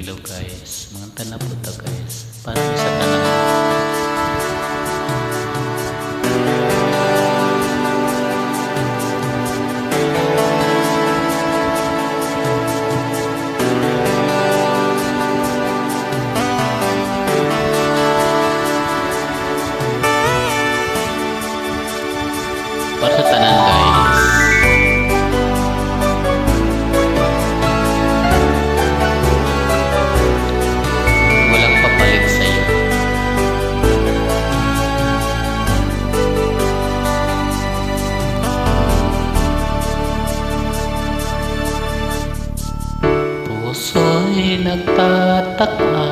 Hello guys, mga tanap po ta guys. Para sa tanap. Puso'y nagtataka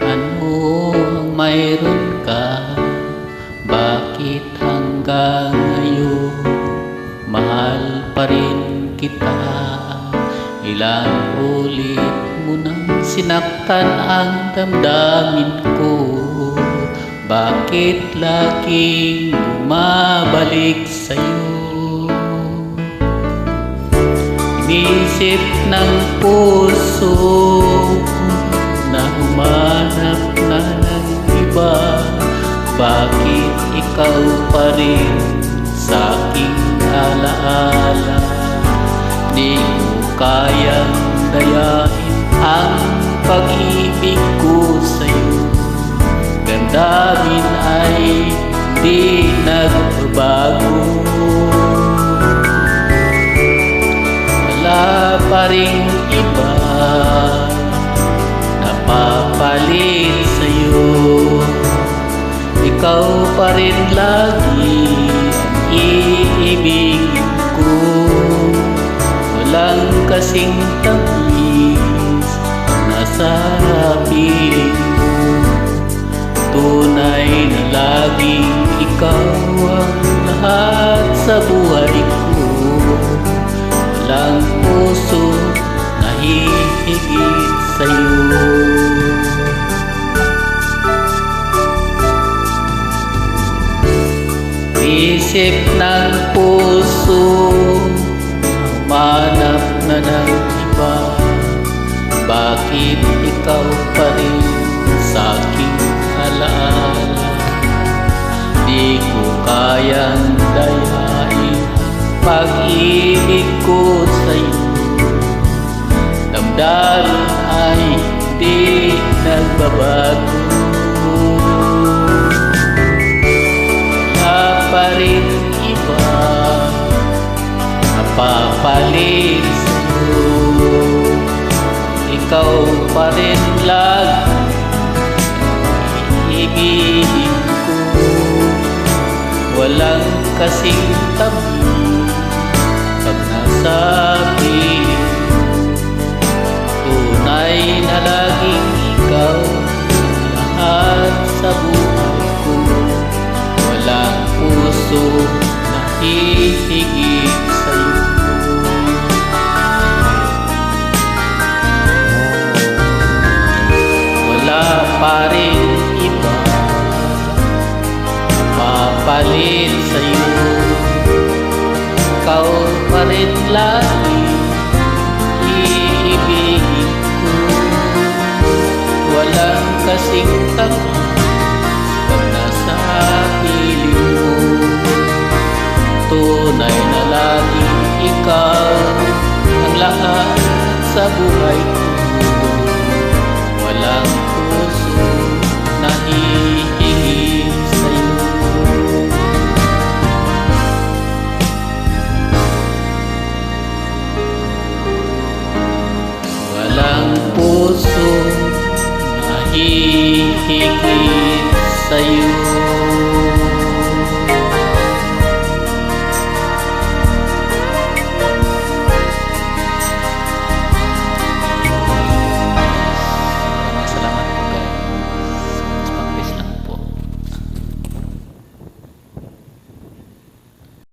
Ano ang mayroon ka? Bakit hanggang ngayon Mahal pa rin kita? Ilang ulit mo nang sinaktan ang damdamin ko? Bakit laging bumabalik sa'yo Inisip ng puso na humanap na ng iba. Bakit ikaw pa rin sa aking alaala? Di ko kayang dayain ang pag-ibig ko sa'yo. Damdamin ay di nagbabago pa rin iba. Napapalit sa'yo. Ikaw pa rin lagi ang ko. Walang kasing tamis Nasa piling mo. Tunay na laging ikaw ang lahat sa buhay hihigit sa'yo. Isip ng Damdamin ay di nagbabago. Wala pa rin iba. Napapalit sa'yo Ikaw pa rin lagi Ibigin ko. Walang kasing tabi puso na hihigit sa'yo. Wala pa rin iba Mapalit sa'yo. Ikaw pa rin lagi Iibigin ko. Walang kasing tamis lahat sa buhay Walang puso na hihigit sa'yo. Walang puso na hihigit sa'yo